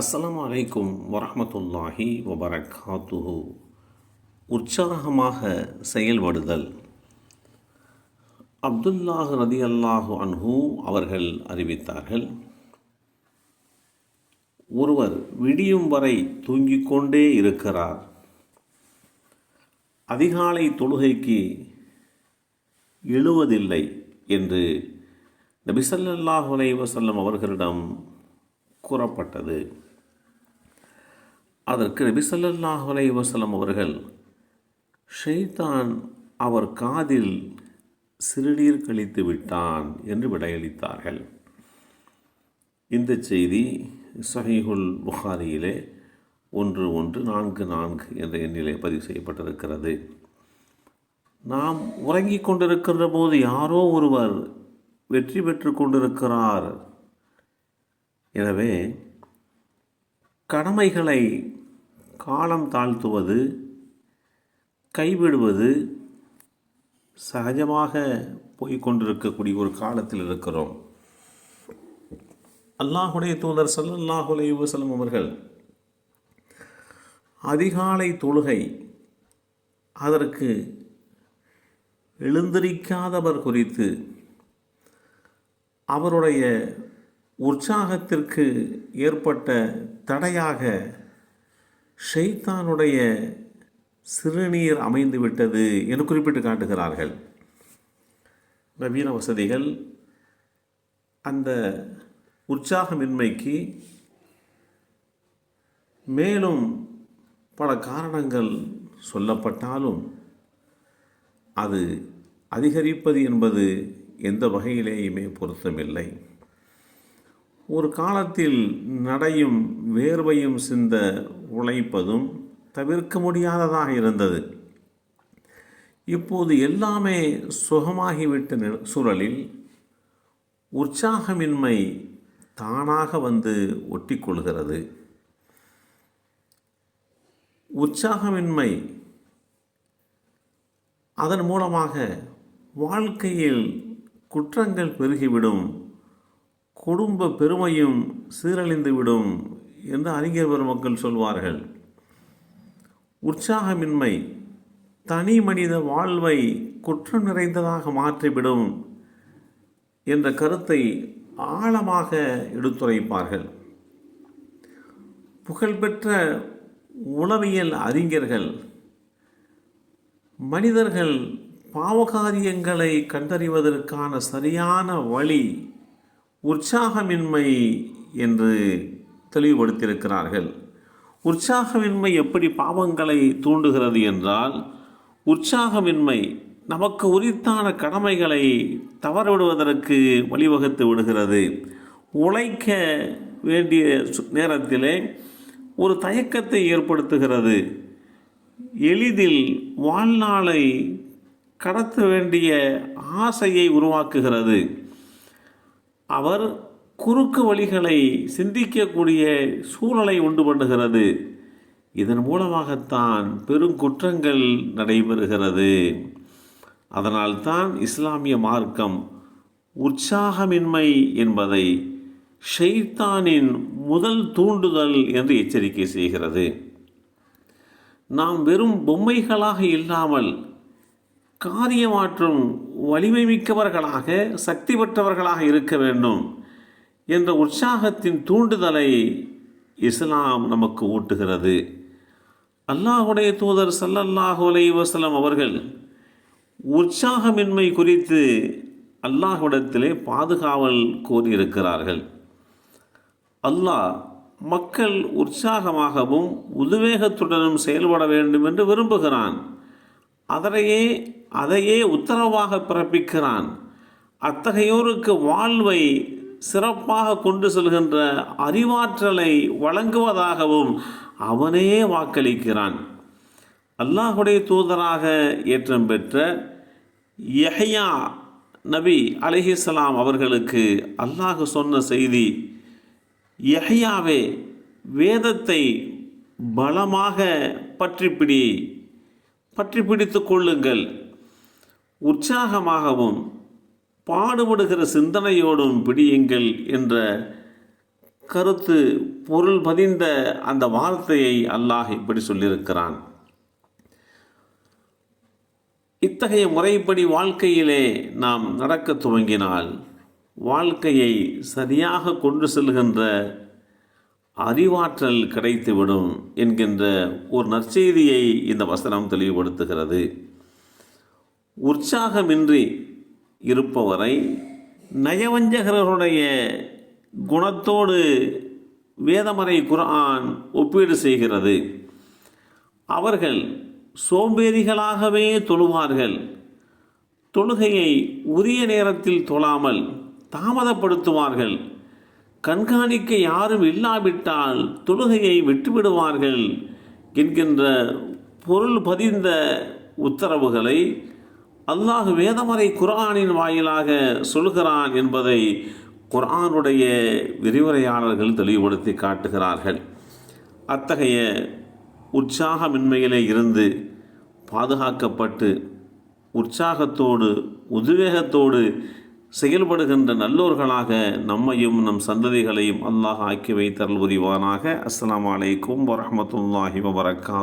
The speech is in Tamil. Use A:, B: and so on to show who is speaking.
A: அஸ்லாம் அலைக்கும் வரமத்துல்லாஹி வபரகாத்துஹு. உற்சாகமாக செயல்படுதல். அப்துல்லாஹ் ரதி அல்லாஹு அன்ஹு அவர்கள் அறிவித்தார்கள் ஒருவர் விடியும் வரை தூங்கிக் கொண்டே இருக்கிறார். அதிகாலை தொழுகைக்கு எழுவதில்லை என்று நபிசல்லாஹு அலைவசல்லம் அவர்களிடம் கூறப்பட்டது. அதற்கு நபிசல்லாஹு அலைஹி வஸல்லம் அவர்கள் ஷெய்தான் அவர் காதில் சிறுநீர் கழித்து விட்டான் என்று விடையளித்தார்கள். இந்த செய்தி சஹீஹுல் புகாரியிலே ஒன்று ஒன்று நான்கு நான்கு என்ற எண்ணிலே பதிவு செய்யப்பட்டிருக்கிறது. நாம் உறங்கிக் கொண்டிருக்கின்ற போது யாரோ ஒருவர் வெற்றி பெற்று கொண்டிருக்கிறார் எனவே கடமைகளை காலம் தாழ்த்துவது கைவிடுவது சகஜமாக போய்கொண்டிருக்கக்கூடிய ஒரு காலத்தில் இருக்கிறோம். அல்லாஹுடைய தூதர் சல்லாஹுலே அலைஹி அவர்கள் அதிகாலை தொழுகை அதற்கு எழுந்திரிக்காதவர் குறித்து அவருடைய உற்சாகத்திற்கு ஏற்பட்ட தடையாக ஷைத்தானுடைய சிறுநீர் அமைந்து விட்டது என்று குறிப்பிட்டு காட்டுகிறார்கள். நவீன வசதிகள் அந்த உற்சாகமின்மைக்கு மேலும் பல காரணங்கள் சொல்லப்பட்டாலும் அது அதிகரிப்பது என்பது எந்த வகையிலேயுமே பொருத்தமில்லை. ஒரு காலத்தில் நடையும் வேர்வையும் சிந்த உழைப்பதும் தவிர்க்க முடியாததாக இருந்தது. இப்போது எல்லாமே சுகமாகிவிட்ட சூழலில் உற்சாகமின்மை தானாக வந்து ஒட்டிக்கொள்கிறது. உற்சாகமின்மை அதன் மூலமாக வாழ்க்கையில் குற்றங்கள் பெருகிவிடும். குடும்ப பெருமையும் சீரழிந்துவிடும் என்று அறிஞர் பெருமக்கள் சொல்வார்கள். உற்சாகமின்மை தனி மனித வாழ்வை குற்றம் நிறைந்ததாக மாற்றிவிடும் என்ற கருத்தை ஆழமாக எடுத்துரைப்பார்கள். புகழ்பெற்ற உளவியல் அறிஞர்கள் மனிதர்கள் பாவகாரியங்களை கண்டறிவதற்கான சரியான வழி உற்சாகமின்மை என்று தெளிவுபடுத்தியிருக்கிறார்கள். உற்சாகமின்மை எப்படி பாவங்களை தூண்டுகிறது என்றால் உற்சாகமின்மை நமக்கு உரித்தான கடமைகளை தவறவிடுவதற்கு வழிவகுத்து விடுகிறது. உழைக்க வேண்டிய நேரத்திலே ஒரு தயக்கத்தை ஏற்படுத்துகிறது. எளிதில் வாழ்நாளை கடத்த வேண்டிய ஆசையை உருவாக்குகிறது. அவர் குறுக்கு வழிகளை சிந்திக்கக்கூடிய சூழலை உண்டு பண்ணுகிறது. இதன் மூலமாகத்தான் பெருங்குற்றங்கள் நடைபெறுகிறது. அதனால்தான் இஸ்லாமிய மார்க்கம் உற்சாகமின்மை என்பதை ஷெய்தானின் முதல் தூண்டுதல் என்று எச்சரிக்கை செய்கிறது. நாம் வெறும் பொம்மைகளாக இல்லாமல் காரியமாற்றும் வலிமை மிக்கவர்களாக சக்தி பெற்றவர்களாக இருக்க வேண்டும் என்ற உற்சாகத்தின் தூண்டுதலை இஸ்லாம் நமக்கு ஊட்டுகிறது. அல்லாஹுடைய தூதர் சல்லல்லாஹு அலை அவர்கள் உற்சாகமின்மை குறித்து அல்லாஹ்விடத்திலே பாதுகாவல் கோரியிருக்கிறார்கள் அல்லாஹ் மக்கள் உற்சாகமாகவும் உதுவேகத்துடனும் செயல்பட வேண்டும் என்று விரும்புகிறான். அதனையே அதையே உத்தரவாக பிறப்பிக்கிறான். அத்தகையோருக்கு வாழ்வை சிறப்பாக கொண்டு செல்கின்ற அறிவாற்றலை வழங்குவதாகவும் அவனே வாக்களிக்கிறான். அல்லாஹுடைய தூதராக ஏற்றம் பெற்ற யஹ்யா நபி அலிஹிஸ்லாம் அவர்களுக்கு அல்லாஹ் சொன்ன செய்தி யஹ்யாவே வேதத்தை பலமாக பற்றிப்பிடி பற்றி பிடித்து கொள்ளுங்கள். உற்சாகமாகவும் பாடுபடுகிற சிந்தனையோடும் பிடியுங்கள் என்ற கருத்து பொருள் பதிந்த அந்த வார்த்தையை அல்லாஹ் இப்படி சொல்லியிருக்கிறான். இத்தகைய முறைப்படி வாழ்க்கையிலே நாம் நடக்க துவங்கினால் வாழ்க்கையை சரியாக கொண்டு செல்கின்ற அறிவாற்றல் கிடைத்துவிடும் என்கின்ற ஒரு நற்செய்தியை இந்த வசனம் தெளிவுபடுத்துகிறது. உற்சாகமின்றி இருப்பவரை நயவஞ்சகர்களுடைய குணத்தோடு வேதமறை குரான் ஒப்பீடு செய்கிறது. அவர்கள் சோம்பேறிகளாகவே தொழுவார்கள். தொழுகையை உரிய நேரத்தில் தொழாமல் தாமதப்படுத்துவார்கள். கண்காணிக்க யாரும் இல்லாவிட்டால் தொழுகையை விட்டுவிடுவார்கள் என்கின்ற பொருள் பதிந்த உத்தரவுகளை அல்லாஹ் வேதமறை குர்ஆனின் வாயிலாக சொல்கிறான் என்பதை குரானுடைய விரிவுரையாளர்கள் தெளிவுபடுத்தி காட்டுகிறார்கள். அத்தகைய உற்சாகமின்மையிலே இருந்து பாதுகாக்கப்பட்டு உற்சாகத்தோடு உத்வேகத்தோடு செயல்படுகின்ற நல்லோர்களாக நம்மையும் நம் சந்ததிகளையும் அல்லாஹ் ஆக்கி வைத்தல் புரிவானாக. அஸ்லாம் அலைக்கும் வரமத்துல்லாஹி வபரகாத்.